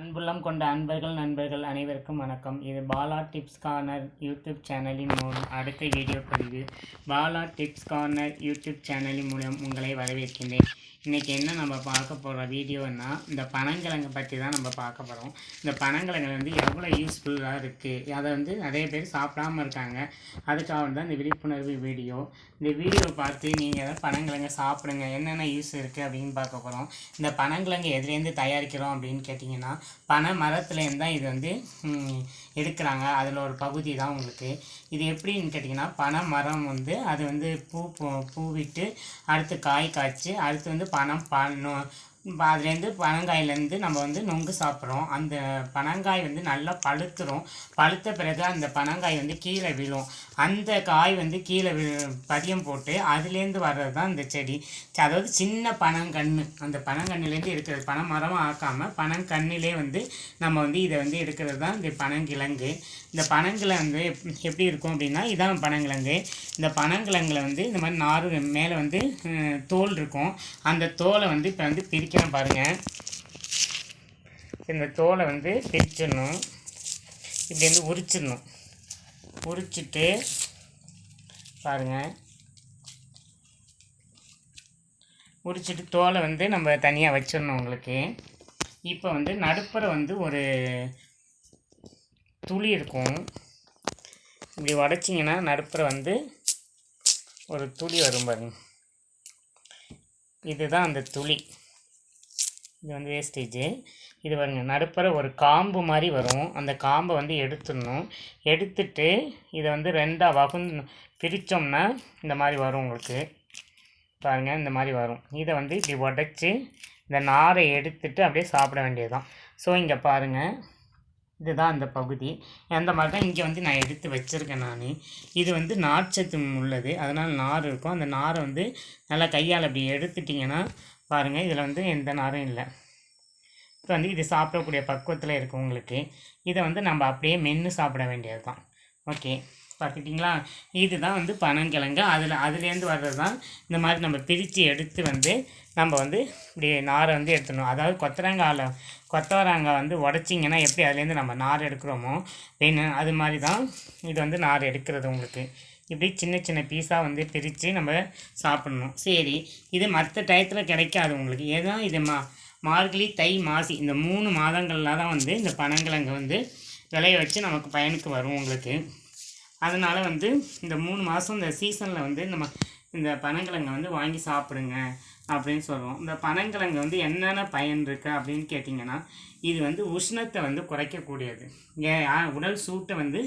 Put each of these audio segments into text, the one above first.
அன்புள்ளம் கொண்ட அன்பர்கள் நண்பர்கள் அனைவருக்கும் வணக்கம். இது பாலா டிப்ஸ் கார்னர் யூடியூப் சேனலின் மூலம் அடுத்த வீடியோ பதிவு. பாலா டிப்ஸ் கார்னர் யூடியூப் சேனலின் மூலம் உங்களை வரவேற்கின்றேன். இன்றைக்கி என்ன நம்ம பார்க்க போகிற வீடியோன்னா இந்த பனங்கிழங்கை பற்றி தான் நம்ம பார்க்க போகிறோம் இந்த பனங்கிழங்கு வந்து எவ்வளோ யூஸ்ஃபுல்லாக இருக்குது அதை வந்து நிறைய பேர் சாப்பிடாம இருக்காங்க. அதுக்காக தான் இந்த விழிப்புணர்வு வீடியோ. இந்த வீடியோவை பார்த்து நீங்கள் ஏதாவது பனங்கிழங்கை சாப்பிடுங்க. என்னென்ன யூஸ் இருக்குது அப்படின்னு பார்க்க போகிறோம் இந்த பனங்கிழங்கு எதுலேருந்து தயாரிக்கிறோம் அப்படின்னு கேட்டிங்கன்னா பனை மரத்துலேருந்து தான் இது வந்து எடுக்கிறாங்க. அதில் ஒரு பகுதி தான் உங்களுக்கு. இது எப்படின்னு கேட்டிங்கன்னா பனை மரம் வந்து அது வந்து பூ பூ- பூவிட்டு அடுத்து காய் காய்ச்சி அடுத்து வந்து பனம் பண்ணும் அதுலேருந்து பனங்காயிலேருந்து நம்ம வந்து நொங்கு சாப்பிட்றோம். அந்த பனங்காய் வந்து நல்லா பழுத்துரும். பழுத்த பிறகு அந்த பனங்காய் வந்து கீழே விழும். அந்த காய் வந்து கீழே வி பதியம் போட்டு அதுலேருந்து வர்றது தான் இந்த செடி. அதாவது சின்ன பனங்கன்று அந்த பனங்கன்றுலேருந்து எடுக்கிறது பனை மரமாக ஆக்காமல் பனங்கன்னிலே வந்து நம்ம வந்து இதை வந்து எடுக்கிறது தான் இந்த பனங்கிழங்கு. இந்த பனங்கிழங்கு எப்படி இருக்கும் அப்படின்னா இதான் பனங்கிழங்கு. இந்த பனங்கிழங்குல வந்து இந்த மாதிரி நாறு மேலே வந்து தோல் இருக்கும். அந்த தோலை வந்து இப்போ வந்து பிரி பிரிக்கணும் பாருங்கள் இந்த தோலை வந்து பிரிச்சிடணும். இப்படி வந்து உரிச்சிடணும். உரிச்சிட்டு பாருங்கள் உரிச்சிட்டு தோலை வந்து நம்ம தனியாக வச்சிடணும் உங்களுக்கு. இப்போ வந்து நடுப்புற வந்து ஒரு துளி இருக்கும். இப்படி உடச்சிங்கன்னா நடுப்புற வந்து ஒரு துளி வரும் பாருங்க. இதுதான் அந்த துளி. இது வந்து வேஸ்டேஜு இது பாருங்கள் நடுப்புற ஒரு காம்பு மாதிரி வரும். அந்த காம்பை வந்து எடுத்துடணும். எடுத்துட்டு இதை வந்து ரெண்டாக வகுந்து பிரித்தோம்னா இந்த மாதிரி வரும் உங்களுக்கு. பாருங்கள் இந்த மாதிரி வரும். இதை வந்து இப்படி உடச்சி இந்த நாரை எடுத்துட்டு அப்படியே சாப்பிட வேண்டியதுதான். ஸோ இங்கே பாருங்கள் இதுதான் அந்த பகுதி. அந்த மாதிரி தான் இங்கே வந்து நான் எடுத்து வச்சுருக்கேன் நான். இது வந்து நார்ச்சத்து உள்ளது. அதனால் நார் இருக்கும். அந்த நாரை வந்து நல்லா கையால் அப்படி எடுத்துட்டிங்கன்னா பாருங்கள் இதில் வந்து எந்த நாரும் இல்லை. இப்போ வந்து இது சாப்பிடக்கூடிய பக்குவத்தில் இருக்கும் உங்களுக்கு இதை வந்து நம்ம அப்படியே மென்று சாப்பிட வேண்டியது தான் ஓகே பார்த்துட்டிங்களா? இதுதான் வந்து பனங்கிழங்கு. அதில் அதுலேருந்து வர்றது தான் இந்த மாதிரி நம்ம பிரித்து எடுத்து வந்து நம்ம வந்து இப்படி நாரை வந்து எடுத்துடணும். அதாவது கொத்தரங்காயில் கொத்தவரங்காய் வந்து உடச்சிங்கன்னா எப்படி அதுலேருந்து நம்ம நார் எடுக்கிறோமோ வேணும் அது மாதிரி தான் இது வந்து நார் எடுக்கிறது உங்களுக்கு. இப்படி சின்ன சின்ன பீஸாக வந்து பிரித்து நம்ம சாப்பிடணும். சரி. இது மற்ற டயத்தில் கிடைக்காது உங்களுக்கு. ஏன்னா இது மா மார்கழி தை மாசி இந்த மூணு மாதங்களில் தான் வந்து இந்த பனங்கிழங்கு வந்து விளைய வச்சு நமக்கு பயனுக்கு வரும் உங்களுக்கு. அதனால் வந்து இந்த மூணு மாதம் இந்த சீசனில் வந்து நம்ம இந்த பனங்கிழங்கை வந்து வாங்கி சாப்பிடுங்க. அப்படின்னு சொல்லுவோம். இந்த பனங்கிழங்கு வந்து என்னென்ன பயன் இருக்குது அப்படின்னு கேட்டிங்கன்னா இது வந்து உஷ்ணத்தை வந்து குறைக்கக்கூடியது. உடல் சூட்டை வந்து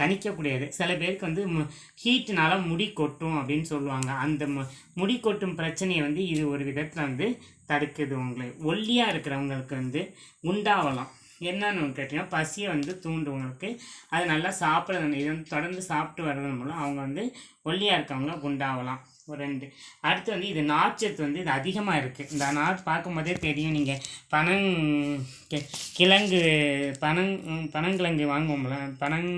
தணிக்கக்கூடியது. சில பேருக்கு வந்து மு ஹீட்டுனால முடி கொட்டும் அப்படின்னு சொல்லுவாங்க. அந்த மு முடி கொட்டும் பிரச்சனையை வந்து இது ஒரு விதத்தில் வந்து தடுக்குது உங்களை ஒல்லியாக இருக்கிறவங்களுக்கு வந்து உண்டாவலாம். என்னன்னு கேட்டிங்கன்னா பசியை வந்து தூண்டுவங்களுக்கு அது நல்லா சாப்பிட்றது இது வந்து தொடர்ந்து சாப்பிட்டு வர்றது மூலம் அவங்க வந்து ஒல்லியாக இருக்கவங்க குண்டாகலாம் ஒரு ரெண்டு. அடுத்து வந்து இது நார்ச்சத்து வந்து இது அதிகமாக இருக்குது இந்த நார் பார்க்கும்போதே தெரியும். நீங்கள் பனங் கிழங்கு பனங் பனங்கிழங்கு வாங்குவோம்ல பனங்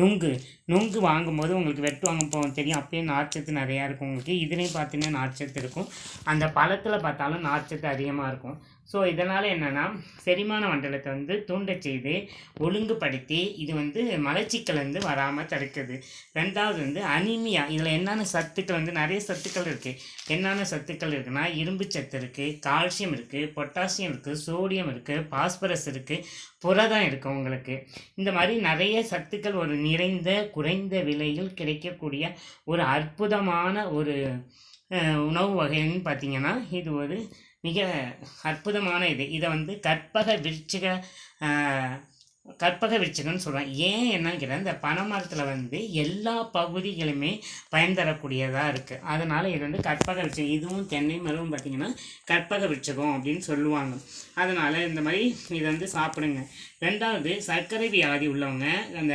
நுங்கு. நுங்கு வாங்கும்போது உங்களுக்கு வெட்டு வாங்க போகும் தெரியும். அப்பயே நார்ச்சத்து நிறையா இருக்கும் உங்களுக்கு. இதுலேயும் பார்த்தீங்கன்னா நார்ச்சத்து இருக்கும். அந்த பழத்தில் பார்த்தாலும் நார்ச்சத்து அதிகமாக இருக்கும். ஸோ இதனால் என்னென்னா செரிமான மண்டலத்தை வந்து தூண்டச் செய்து ஒழுங்குபடுத்தி இது வந்து மலச்சிக்கல் வந்து வராமல் தடுக்குது. ரெண்டாவது வந்து அனிமியா இதில் என்னென்ன சத்துக்கள் வந்து நிறைய சத்துக்கள் இருக்குது என்னென்ன சத்துக்கள் இருக்குன்னா இரும்பு சத்து இருக்குது கால்சியம் இருக்குது பொட்டாசியம் இருக்குது சோடியம் இருக்குது பாஸ்பரஸ் இருக்குது புரதம் இருக்குது உங்களுக்கு. இந்த மாதிரி நிறைய சத்துக்கள் ஒரு நிறைந்த குறைந்த விலையில் கிடைக்கக்கூடிய ஒரு அற்புதமான ஒரு உணவு வகைன்னு பார்த்தீங்கன்னா இது ஒரு மிக அற்புதமான இது. இதை வந்து கற்பக விருச்சிக கற்பக விருச்சிகன்னு சொல்கிறேன் ஏன் என்னன்னு கேட்டால் இந்த பனைமரத்தில் வந்து எல்லா பகுதிகளுமே பயன் தரக்கூடியதாக இருக்குது அதனால் இது வந்து கற்பக விருட்சகம் இதுவும் தென்னை மரமும் பார்த்திங்கன்னா கற்பக விருட்சகம் அப்படின்னு சொல்லுவாங்க. அதனால் இந்த மாதிரி இதை வந்து சாப்பிடுங்க. ரெண்டாவது சர்க்கரை வியாதி உள்ளவங்க அந்த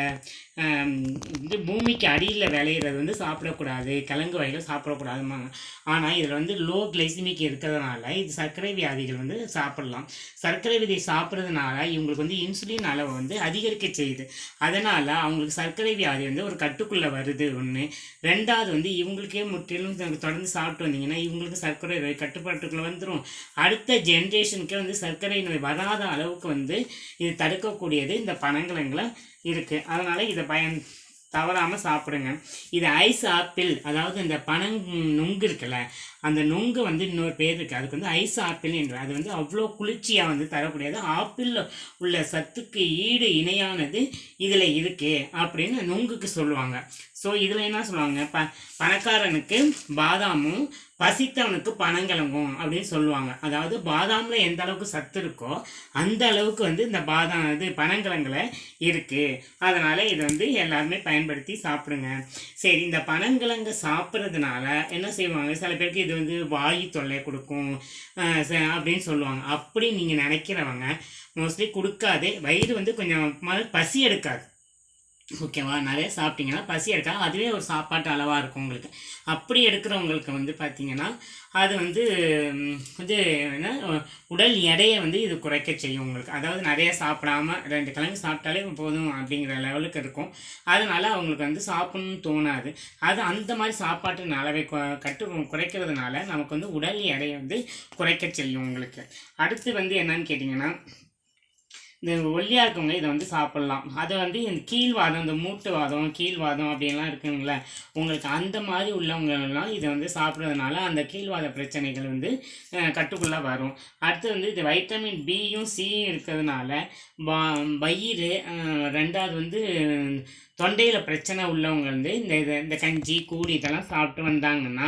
இது பூமிக்கு அடியில் விளையிறது வந்து சாப்பிடக்கூடாது கிழங்கு வகைகள் சாப்பிடக்கூடாதுமாங்க ஆனால் இதில் வந்து லோ கிளைசிமிக் இருக்கிறதுனால இது சர்க்கரை வியாதிகள் வந்து சாப்பிடலாம். சர்க்கரை விதை சாப்பிட்றதுனால இவங்களுக்கு வந்து இன்சுலின் அளவை வந்து அதிகரிக்க செய்யுது. அதனால் அவங்களுக்கு சர்க்கரை வியாதி வந்து ஒரு கட்டுக்குள்ளே வருது ஒன்று ரெண்டாவது வந்து இவங்களுக்கே முற்றிலும் தொடர்ந்து சாப்பிட்டு வந்தீங்கன்னா இவங்களுக்கு சர்க்கரை நோய் கட்டுப்பாட்டுக்குள்ளே வந்துடும் அடுத்த ஜென்ரேஷனுக்கே வந்து சர்க்கரை நோய் வராத அளவுக்கு வந்து இது தடுக்கக்கூடியது இந்த பனங்கிழங்குல இருக்குது அதனால் இதை பயன் தவறாமல் சாப்பிடுங்க. இது ஐஸ் ஆப்பிள். அதாவது இந்த பனங் நுங்கு இருக்குல்ல அந்த நுங்கு வந்து இன்னொரு பேர் இருக்குது அதுக்கு வந்து ஐஸ் ஆப்பிள் என்று. அது வந்து அவ்வளோ குளிர்ச்சியாக வந்து தரக்கூடியது. ஆப்பிளில் உள்ள சத்துக்கு ஈடு இணையானது இதில் இருக்கே அப்படின்னு நுங்குக்கு சொல்லுவாங்க. ஸோ இதில் என்ன சொல்லுவாங்க? ப பணக்காரனுக்கு பாதாமும் பசித்தவனுக்கு பனங்கிழங்கும் அப்படின்னு சொல்லுவாங்க. அதாவது பாதாமில் எந்த அளவுக்கு சத்து இருக்கோ அந்த அளவுக்கு வந்து இந்த பாதாம் இது பனங்கிழங்குல இருக்குது அதனால் இதை வந்து எல்லாருமே பயன்படுத்தி சாப்பிடுங்க. சரி இந்த பனங்கிழங்கு சாப்பிட்றதுனால என்ன செய்வாங்க? சில பேருக்கு இது வந்து வாயு தொல்லை கொடுக்கும் ச- அப்படின்னு சொல்லுவாங்க. அப்படி நீங்கள் நினைக்கிறவங்க மோஸ்ட்லி கொடுக்காது. வயிறு வந்து கொஞ்சம் பசி எடுக்காது. ஓகேவா? நிறைய சாப்பிட்டீங்கன்னா பசி எடுக்காது அதுவே ஒரு சாப்பாட்டு அளவாக இருக்கும் உங்களுக்கு. அப்படி எடுக்கிறவங்களுக்கு வந்து பார்த்தீங்கன்னா அது வந்து வந்து என்ன உடல் எடையை வந்து இது குறைக்க செய்யும் உங்களுக்கு. அதாவது நிறைய சாப்பிடாம ரெண்டு கிழங்கு சாப்பிட்டாலே போதும் அப்படிங்கிற லெவலுக்கு இருக்கும். அதனால அவங்களுக்கு வந்து சாப்பிட்ணும்னு தோணாது. அது அந்த மாதிரி சாப்பாட்டின் அளவை கட்டு குறைக்கிறதுனால நமக்கு வந்து உடல் எடையை வந்து குறைக்க செய்யும் உங்களுக்கு. அடுத்து வந்து என்னன்னு கேட்டிங்கன்னா இந்த ஒல்லியாக இருக்கவங்க இதை வந்து சாப்பிட்லாம். அதை வந்து இந்த கீழ்வாதம் இந்த மூட்டு வாதம் கீழ்வாதம் அப்படின்லாம் இருக்குங்களே உங்களுக்கு அந்த மாதிரி உள்ளவங்களெல்லாம் இதை வந்து சாப்பிட்றதுனால அந்த கீழ்வாத பிரச்சனைகள் வந்து கட்டுக்குள்ளே வரும். அடுத்து வந்து இது வைட்டமின் பியும் சியும் இருக்கிறதுனால வா- வயிறு ரெண்டாவது வந்து தொண்டையில் பிரச்சனை உள்ளவங்க வந்து இந்த இதை இந்த கஞ்சி கூடி இதெல்லாம் சாப்பிட்டு வந்தாங்கன்னா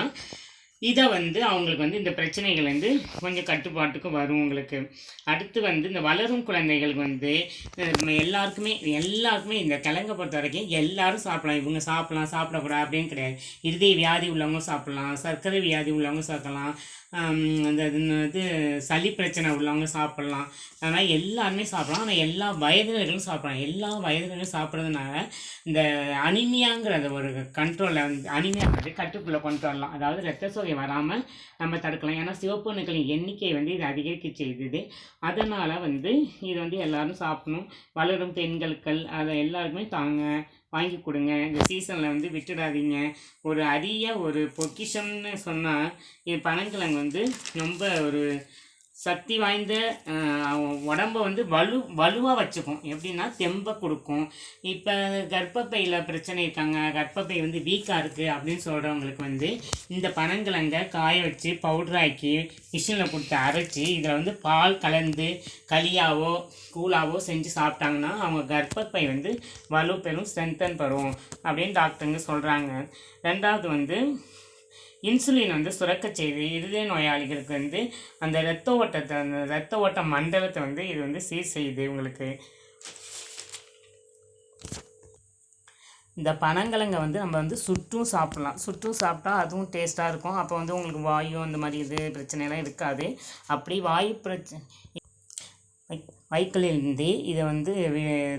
இதை வந்து அவங்களுக்கு வந்து இந்த பிரச்சனைகள் வந்து கொஞ்சம் கட்டுப்பாட்டுக்கு வரும் உங்களுக்கு. அடுத்து வந்து இந்த வளரும் குழந்தைகளுக்கு வந்து நம்ம எல்லாருக்குமே எல்லாருக்குமே இந்த கிழங்கை பொறுத்த வரைக்கும் எல்லாரும் சாப்பிடலாம். இவங்க சாப்பிடலாம் சாப்பிடக்கூடாது அப்படின்னு கிடையாது. இருதய வியாதி உள்ளவங்க சாப்பிடலாம் சர்க்கரை வியாதி உள்ளவங்க சாப்பிடலாம் அந்த இது சளி பிரச்சனை உள்ளவங்க சாப்பிட்லாம். அதனால் எல்லாருமே சாப்பிட்லாம். ஆனால் எல்லா வயதினர்களும் சாப்பிட்லாம். எல்லா வயதினரும் சாப்பிட்றதுனால இந்த அனிமியாங்கிற அந்த ஒரு கண்ட்ரோலில் வந்து அனிமியாங்கிறது வந்து கட்டுக்குள்ளே கொண்டு வரலாம். அதாவது ரத்த சோகை வராமல் நம்ம தடுக்கலாம். ஏன்னா சிவப்பு அணுக்களின் எண்ணிக்கை வந்து இது அதிகரிக்க செய்தது. அதனால் வந்து இது வந்து எல்லோரும் சாப்பிடணும். வளரும் பெண்களுக்கள் அதை எல்லாருக்குமே தாங்க வாங்கி கொடுங்க. இந்த சீசனில் வந்து விட்டுடாதீங்க. ஒரு அரிய ஒரு பொக்கிஷம்னு சொன்னால் என் பனங்கிழங்கு வந்து ரொம்ப ஒரு சக்தி வாய்ந்த உடம்பை உடம்ப வந்து வலு வலுவாக வச்சுக்கும். எப்படின்னா தெம்பை கொடுக்கும். இப்போ கர்ப்பப்பையில் பிரச்சனை இருக்காங்க. கர்ப்பப்பை வந்து வீக்காக இருக்குது அப்படின்னு சொல்கிறவங்களுக்கு வந்து இந்த பனங்கிழங்க காய வச்சு பவுட்ராக்கி மிஷினில் கொடுத்து அரைச்சி இதில் வந்து பால் கலந்து களியாவோ கூழாவோ செஞ்சு சாப்பிட்டாங்கன்னா அவங்க கர்ப்பப்பை வந்து வலு பெறும் ஸ்ட்ரென்தன் பெறும் அப்படின்னு டாக்டருங்க சொல்கிறாங்க ரெண்டாவது வந்து இன்சுலின் வந்து சுரக்க செய்து இருதய நோயாளிகளுக்கு வந்து அந்த இரத்த ஓட்டத்தை அந்த இரத்த ஓட்ட மண்டலத்தை வந்து இது வந்து சீர் செய்யுது உங்களுக்கு இந்த பனங்கிழங்க வந்து நம்ம வந்து சுட்டும் சாப்பிட்லாம். சுட்டும் சாப்பிட்டா அதுவும் டேஸ்ட்டாக இருக்கும். அப்போ வந்து உங்களுக்கு வாயு அந்த மாதிரி இது பிரச்சனைலாம் இருக்காது. அப்படி வாயு பிரச்சனை வைக்கலிருந்து இதை வந்து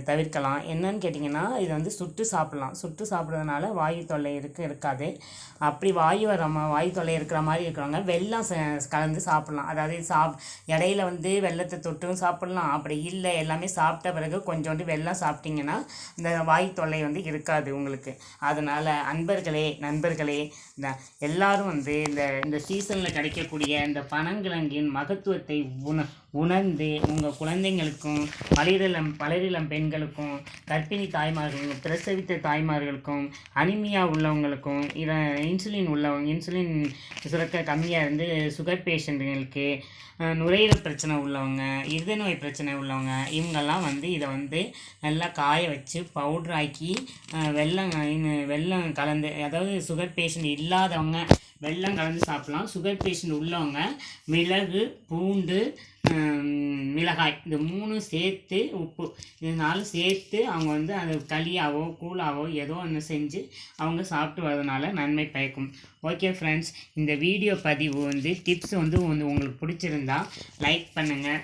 தவிர்க்கலாம். என்னன்னு கேட்டிங்கன்னா இதை வந்து சுட்டு சாப்பிட்லாம். சுட்டு சாப்பிட்றதுனால வாயு தொல்லை இருக்க இருக்காது. அப்படி வாயு வர வாயு தொல்லை இருக்கிற மாதிரி இருக்கிறவங்க வெள்ளம் ச- கலந்து சாப்பிட்லாம். அதாவது சாப் இடையில வந்து வெள்ளத்தை தொட்டும் சாப்பிட்லாம். அப்படி இல்லை எல்லாமே சாப்பிட்ட பிறகு கொஞ்சோண்டு வெள்ளம் சாப்பிட்டிங்கன்னா இந்த வாயு தொல்லை வந்து இருக்காது உங்களுக்கு. அதனால் அன்பர்களே நண்பர்களே இந்த எல்லோரும் வந்து இந்த இந்த சீசனில் கிடைக்கக்கூடிய இந்த பனங்கிழங்கின் மகத்துவத்தை உண உணர்ந்து உங்கள் குழந்தைங்களுக்கும் வளரிளம் பலரிளம் பெண்களுக்கும் கர்ப்பிணி தாய்மார்களுக்கும் பிரசவித்த தாய்மார்களுக்கும் அனிமியா உள்ளவங்களுக்கும் இதை இன்சுலின் உள்ளவங்க இன்சுலின் சுரக்க கம்மியாக இருந்து சுகர் பேஷண்ட்டுங்களுக்கு நுரையீரல் பிரச்சனை உள்ளவங்க இருத நோய் பிரச்சனை உள்ளவங்க இவங்கெல்லாம் வந்து இதை வந்து நல்லா காய வச்சு பவுடர் ஆக்கி வெள்ளம் கலந்து அதாவது சுகர் பேஷண்ட் இல்லாதவங்க வெள்ளம் கலந்து சாப்பிட்லாம். சுகர் பேஷண்ட் உள்ளவங்க மிளகு பூண்டு மிளகாய். இந்த மூணும் சேர்த்து உப்பு. இது நாலு சேர்த்து அவங்க வந்து அது களியாவோ கூழாவோ ஏதோ ஒன்று செஞ்சு அவங்க சாப்பிட்டு வரதுனால நன்மை பயக்கும். ஓகே ஃப்ரெண்ட்ஸ் இந்த வீடியோ பதிவு வந்து டிப்ஸ் வந்து வந்து உங்களுக்கு பிடிச்சிருந்தா லைக் பண்ணுங்கள்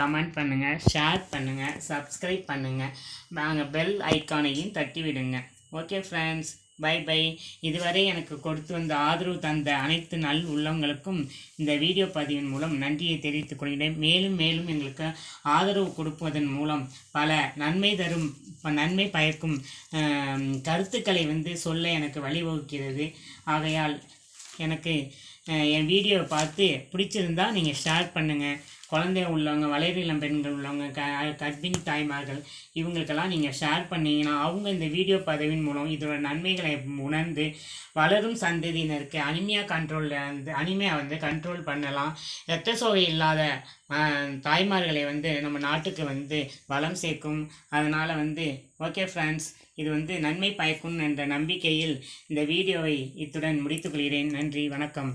கமெண்ட் பண்ணுங்கள் ஷேர் பண்ணுங்கள் சப்ஸ்கிரைப் பண்ணுங்கள் நாங்கள் பெல் ஐக்கானையும் தட்டி விடுங்க ஓகே ஃப்ரெண்ட்ஸ் பை பை இதுவரை எனக்கு கொடுத்து வந்த ஆதரவு தந்த அனைத்து நல் உள்ளவங்களுக்கும் இந்த வீடியோ பதிவின் மூலம் நன்றியை தெரிவித்துக் கொள்கிறேன். மேலும் மேலும் எங்களுக்கு ஆதரவு கொடுப்பதன் மூலம் பல நன்மை தரும் ப- நன்மை பயக்கும் கருத்துக்களை வந்து சொல்ல எனக்கு வழிவகுக்கிறது. ஆகையால் எனக்கு என் வீடியோவை பார்த்து பிடிச்சிருந்தா நீங்கள் ஷேர் பண்ணுங்கள் குழந்தை உள்ளவங்க வளர் பெண்கள் உள்ளவங்க க கர்ப்பிணி தாய்மார்கள் இவங்களுக்கெல்லாம் நீங்கள் ஷேர் பண்ணிங்கன்னா அவங்க இந்த வீடியோ பதவியின் மூலம் இதோட நன்மைகளை உணர்ந்து வளரும் சந்ததியினருக்கு அனிமியா கண்ட்ரோலில் வந்து அனிமியா வந்து கண்ட்ரோல் பண்ணலாம். இரத்த சோகை இல்லாத தாய்மார்களை வந்து நம்ம நாட்டுக்கு வந்து வளம் சேர்க்கும். அதனால் வந்து ஓகே ஃப்ரெண்ட்ஸ் இது வந்து நன்மை பயக்கும் என்ற நம்பிக்கையில் இந்த வீடியோவை இத்துடன் முடித்துக்கொள்கிறேன் நன்றி வணக்கம்.